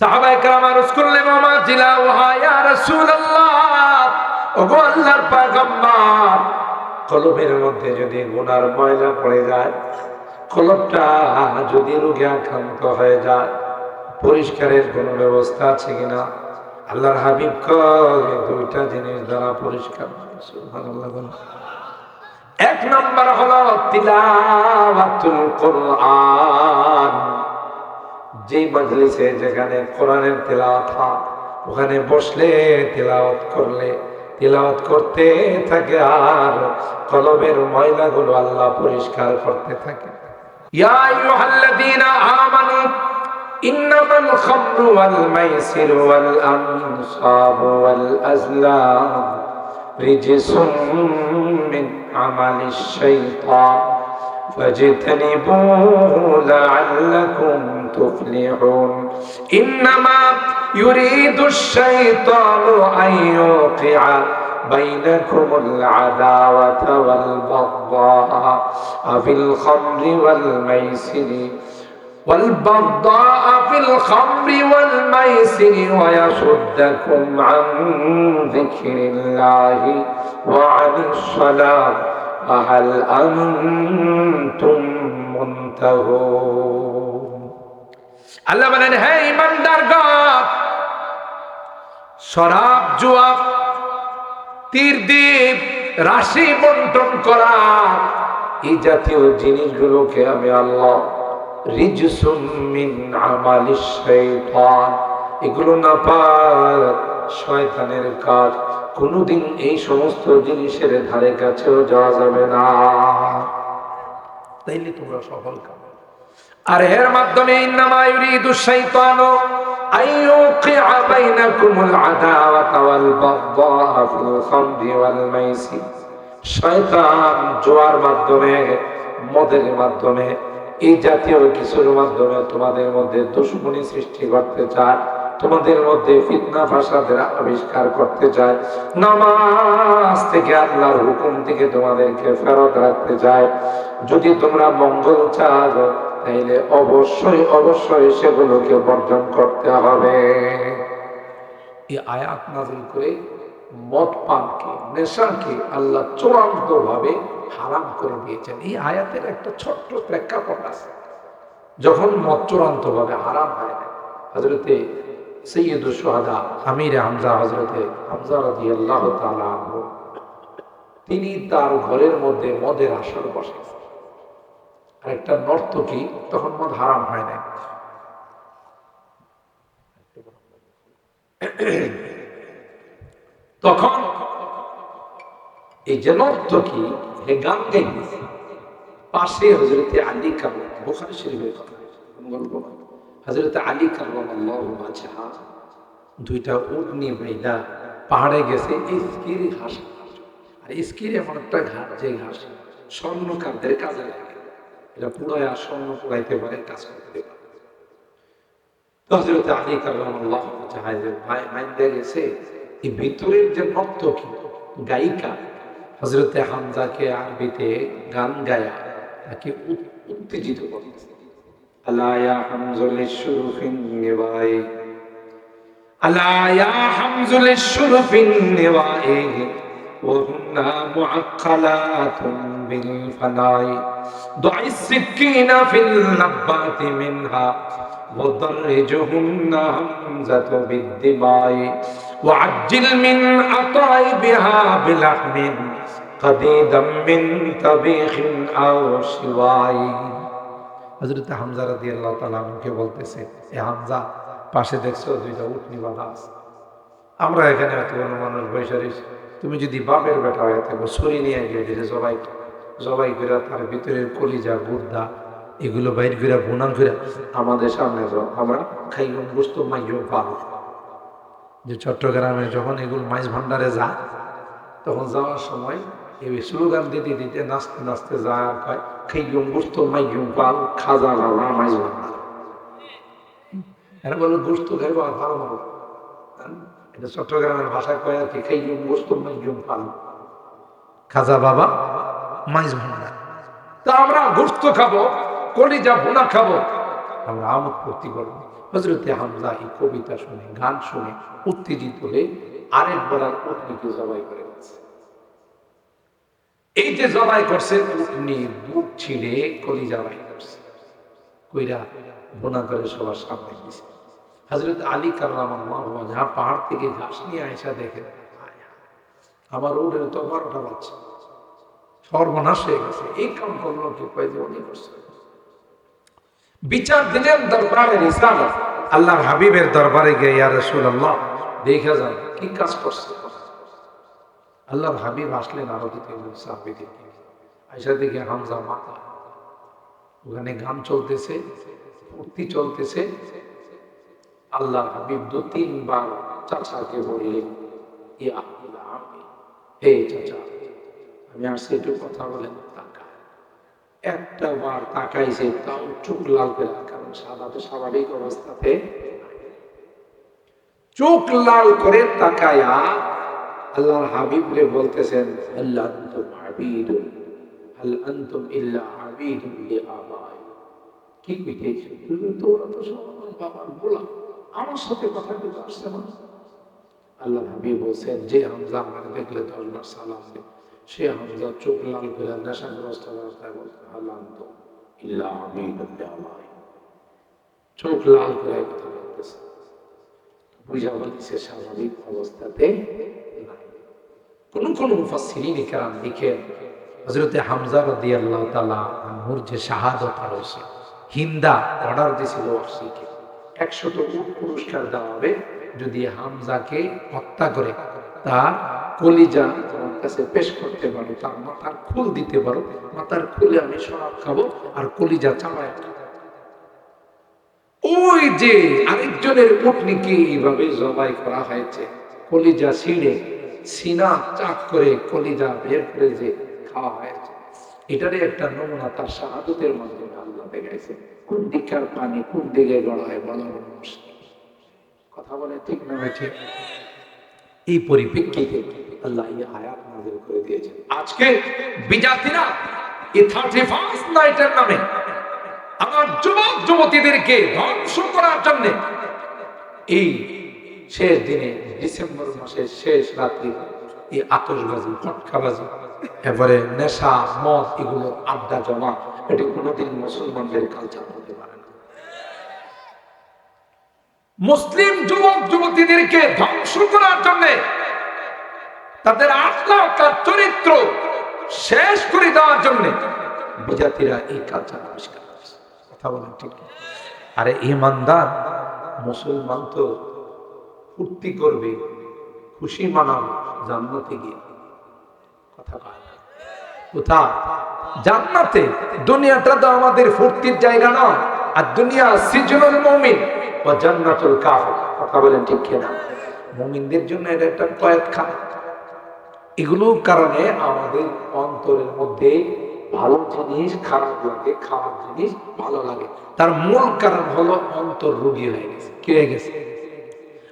সাহাবায়ে পয়গম্বর, কলবের মধ্যে যদি গুনার ময়লা পড়ে যায়, কলবটা যদি রোগে আক্রান্ত হয়ে যায়, পরিষ্কারের কোনো ব্যবস্থা আছে কিনা? আল্লাহর হাবিব কয়, দুইটা জিনিস দ্বারা পরিষ্কার এক নম্বর হলো তিলাওয়াতুল কোরআন। যেই মাজলিসে যেখানে কোরআনের তেলাওয়াত হয়, ওখানে বসলে তেলাওয়াত করলে, তেলাওয়াত করতে থাকে আর কলমের ময়লাগুলো আল্লাহ পরিষ্কার করতে থাকে। ইয়া আইয়ুহাল্লাযীনা আমানু, ইন্নামাল খামরু ওয়াল মাইসির ওয়াল ওয়াল রিজসুম মিন আমালিশ শাইতান লাআল্লাকুম تفلحون. إنما يريد الشيطان أن يوقع بينكم العداوة والبغضاء في الخمر والميسر والبغضاء في الخمر والميسر ويصدكم عن ذكر الله وعن الصلاة. فهل أنتم منتهون؟ আল্লাহ বলেন, হে ইমানদার শরাব জুয়া তীর, দ্বীপ, রাশি বন্টন করা, এই জাতীয় জিনিসগুলোকে আমি আল্লাহ এগুলো না পার শয়তানের কাজ। কোনোদিন এই সমস্ত জিনিসের ধারে কাছেও যাওয়া যাবে না। তাইলে তোমরা সফল কাম আর এর মাধ্যমে জোয়ার মাধ্যমে, মদের মাধ্যমে, এই জাতীয় মাধ্যমে তোমাদের মধ্যে দুশ্মনী সৃষ্টি করতে চায়, তোমাদের মধ্যে ফিতনা ফাসাদের আবিষ্কার করতে চায়, নামাজ থেকে আল্লাহর হুকুম থেকে তোমাদেরকে ফেরত রাখতে চায়। যদি তোমরা মঙ্গল চাও তাইলে অবশ্যই অবশ্যই সেগুলোকে বর্জন করতে হবে। এই আয়াত নাজিল করে মদ পানকে, নেশাকে আল্লাহ হারাম করে দিয়েছেন। এই আয়াতের একটা ছোট্ট প্রেক্ষাপট আছে। যখন মদ হারাম হয় হজরতে সৈয়দ সোহাদা আমির হামজা হজরতে হামজা রাজি আল্লাহ তিনি তার ঘরের মধ্যে মদের আসর বসেছেন একটা নর্তকী তখন মদ হারাম হয় না তখন এই যে নর্তকী, হে গান পাশে হজরতে আলী কাবু বোখারি শরীফের কথা। গল্প হজরতে আলী কাবু আল্লাহ দুইটা উট নিয়ে বাইদা পাহাড়ে গেছে, ইস্কির ঘাস আর ইস্কির এমন একটা ঘাস যে ঘাস, স্বর্ণকারদের কাজে লাগে এটা পুনরায় আসন্ন পুরাইতে পারে, কাজ করতে পারে। আলী ভাই এই ভিতরের যে গায়িকা। হজরতে হামজাকে আরবিতে গান গায়া তাকে উত্তেজিত করতেছে আলায়া হামজুলিশ শুরুফিন بالفناء ضع السكين في اللبات منها وضرجهن همزة بالدماء وعجل من أطايبها بلحم قديدا من طبيخ أو شواي হজরত হামজা রাদি আল্লাহ তালাকে বলতেছে এ হামজা পাশে দেখছো দুইটা উঠনি বাধা আছে আমরা এখানে এত বড় মানুষ বৈশা রয়েছি তুমি যদি বাপের বেটা হয়ে থাকো ছুরি নিয়ে গিয়ে দিলে জবাই জবাই করে তার ভিতরের কলিজা, গুর্দা, এগুলো বাইর করে বোনা করে আমাদের সামনে আমরা খাইলাম, গোস্ত মাইও পাবো যে চট্টগ্রামে যখন এগুলো মাছ ভান্ডারে যা তখন যাওয়ার সময় এই স্লোগান দিতে দিতে নাচতে নাচতে যা কয়, খাইলাম, গোস্ত মাইও পাল, খাজা বাবা মাছ ভান্ডার এরা বলে, গোস্ত খাইবো আর ভালো ভালো চট্টগ্রামের ভাষায় কয় আর কি, খাইলাম, গোস্ত মাইও পাল। খাজা বাবা মাইজ ভান্ডার তা আমরা গোস্ত খাব, কলিজা ভুনা খাব। আমরা আমোদ ফুর্তি করব হজরতে হামজা এই কবিতা শুনে, গান শুনে উত্তেজিত হয়ে আরেক বেলার উটনিকে জবাই করে দিচ্ছে। এই যে জবাই করছে উটনি বুক ছিঁড়ে কলি জবাই করছে। কইরা বোনা করে সবার সামনে দিছে। হজরত আলী কার্লাম মা যা পাহাড় থেকে ঘাস নিয়ে আয়সা দেখে আমার উঠে তো বারোটা বাচ্চা সর্বনাশ হয়ে গেছে। এই কাম করল কি? উনি করছে বিচার দিলেন দরবারের হিসাবে আল্লাহর হাবিবের দরবারে গিয়ে, ইয়া রাসূলুল্লাহ, দেখা যান কি কাজ করছে? আল্লাহর হাবিব আসলেন আরবিত সাহাবীদের আয়সা দেখে হামজা মাতা ওখানে গান চলতেছে, ফুর্তি চলতেছে। আল্লাহ হাবিব দু তিনবার চাচাকে বললেন ইয়া হে চাচা আমি আসছি একটু কথা বলেন একটা বার তাকাইছে, তাও চোখ লাল করে, কারণ সাদা তো স্বাভাবিক অবস্থাতে চোখ লাল করে তাকায়া আল্লাহর হাবিব রে বলতেছেন আল্লাহ আনতুম ইল্লা আবাই কি কইতেছে তোরা তো সব আমার বাবার গোলাম। আমার সাথে কথা বলতে আসছে না। আল্লাহ হাবিব বলছেন, যে হামজা আমার দেখলে দশবার সালাম দে সে হামজা চোখ লাল করে নেশাগ্রস্ত অবস্থায় বলতে হালাম তো ইল্লা আমি চোখ লাল করে কথা বলতেছে। বুঝা বলতেছে স্বাভাবিক অবস্থাতে কোন কোন মুফাসসিরিন কেরাম লিখেন, হযরতে হামজা রাদিয়াল্লাহু তাআলা আনহুর যে শাহাদত হিন্দা অর্ডার দিয়েছিল ওয়াসিকে 100 তো উট পুরস্কার দেওয়া হবে যদি হামজাকে হত্যা করে তার কলিজা তোমার কাছে পেশ করতে পারো, তার মাথার খুল দিতে পারো, মাথার খুলে আমি শরাব খাব আর কলিজা ওই যে আরেকজনের এইভাবে জবাই করা হয়েছে? কলিজা ছিঁড়ে, সিনা চাক করে কলিজা বের করে যে খাওয়া হয়েছে। এটারই একটা নমুনা তার শাহাদতের মাধ্যমে আল্লাহ দেখাইছে। কোন দিককার পানি, কোন দিকে গড়ায় বড় কথা বলে ঠিক না ঠিক? এই পরিপ্রেক্ষিতে আল্লাহ এই আয়াত নাযিল করে দিয়েছেন। আজকে বিজাতিরা এই থার্টি ফার্স্ট নাইটের নামে আমার যুবক যুবতীদেরকে ধ্বংস করার জন্য এই শেষ দিনে ডিসেম্বর মাসের শেষ রাত্রি এই আতসবাজি ফটকাবাজি এবারে নেশা, মদ এগুলো আড্ডা জমা এটি কোনোদিন মুসলমানদের কালচার হতে পারে না মুসলিম যুবক যুবতীদেরকে ধ্বংস করার জন্য তাদের আখলাক তার চরিত্র শেষ করে দেওয়ার জন্য বিজাতিরা এই কালচার আবিষ্কার কথা বলেন ঠিক? আরে ইমানদার মুসলমান তো ফুর্তি করবে, খুশি মানাবে, জান্নাতে গিয়ে কথা কয় না। কোথা জান্নাতে দুনিয়াটা তো আমাদের ফুর্তির জায়গা নয় আর দুনিয়া সিজনুল মুমিন ও জান্নাতুল কাফির। কথা বলেন ঠিক কিনা? মুমিনদের জন্য এটা একটা কয়েকখানা। এগুলোর কারণে আমাদের অন্তরের মধ্যে ভালো জিনিস, খারাপ লাগে, খারাপ জিনিস ভালো লাগে। তার মূল কারণ হলো অন্তর রোগী হয়ে গেছে। কি হয়ে গেছে?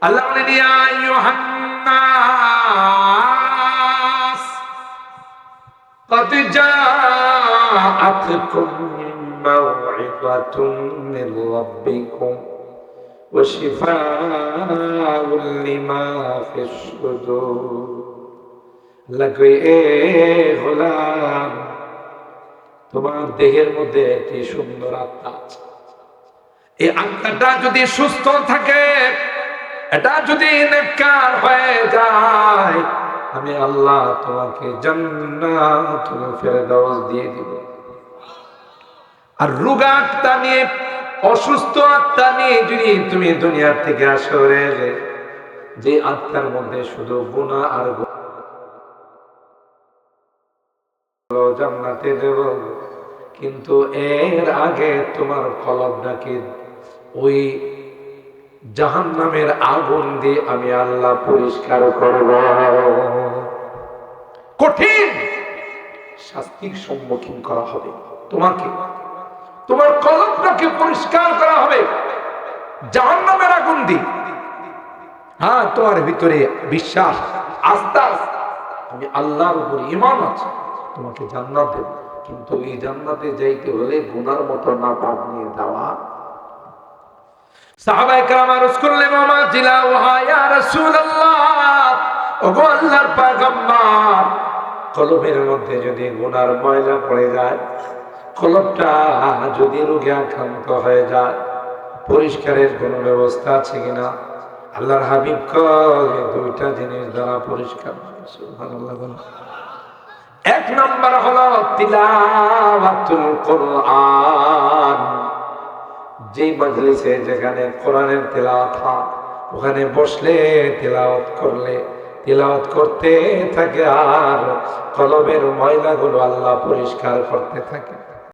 আল্লাহ قد جاءتكم موعظة من ربكم وشفاء لما في الصدور لقي ايه غلام তোমার দেহের মধ্যে একটি সুন্দর আত্মা আছে এই আত্মাটা যদি সুস্থ থাকে এটা যদি নেককার হয়ে যায় আমি আল্লাহ তোমাকে দিয়ে দিব। আর রোগা আত্মা নিয়ে, অসুস্থ আত্মা নিয়ে যদি তুমি দুনিয়ার থেকে আসো রে যে আত্মার মধ্যে শুধু গুনাহ আর জান্নাতে দেব। কিন্তু এর আগে তোমার কলবটাকে ওই জাহান নামের আগুন দিয়ে আমি আল্লাহ পরিষ্কার করব। কঠিন শাস্তির সম্মুখীন করা হবে। তোমাকে, তোমার কলবটাকে পরিষ্কার করা হবে। জাহান নামের আগুন দিয়ে। হ্যাঁ তোমার ভিতরে বিশ্বাস, আস্থা। আমি আল্লাহর উপর ইমান আছে। তোমাকে জান্নাত দেব। কিন্তু এই জান্নাতে যাইতে হলে গুনার মতো না পাপ নিয়ে দেওয়া সাহাবায়ে کرام আরজ করলেন ওমা জিলা ওহা ইয়া রাসূলুল্লাহ ওগো আল্লাহর পয়গম্বর কলবের মধ্যে যদি গুনার ময়লা পড়ে যায় কলবটা যদি রোগে আক্রান্ত হয়ে যায় পরিষ্কারের কোনো ব্যবস্থা আছে কিনা আল্লাহর হাবিব কয় দুইটা জিনিস দ্বারা পরিষ্কার হয়। সুবহানাল্লাহ বলুন। এক নম্বর হলো তিলাওয়াতুল কোরআন যেই মাজলিসে যেখানে কোরআনের তেলাওয়াত হয়, ওখানে বসলে তেলাওয়াত করলে, তেলাওয়াত করতে থাকে আর কলমের ময়লাগুলো আল্লাহ পরিষ্কার করতে থাকে।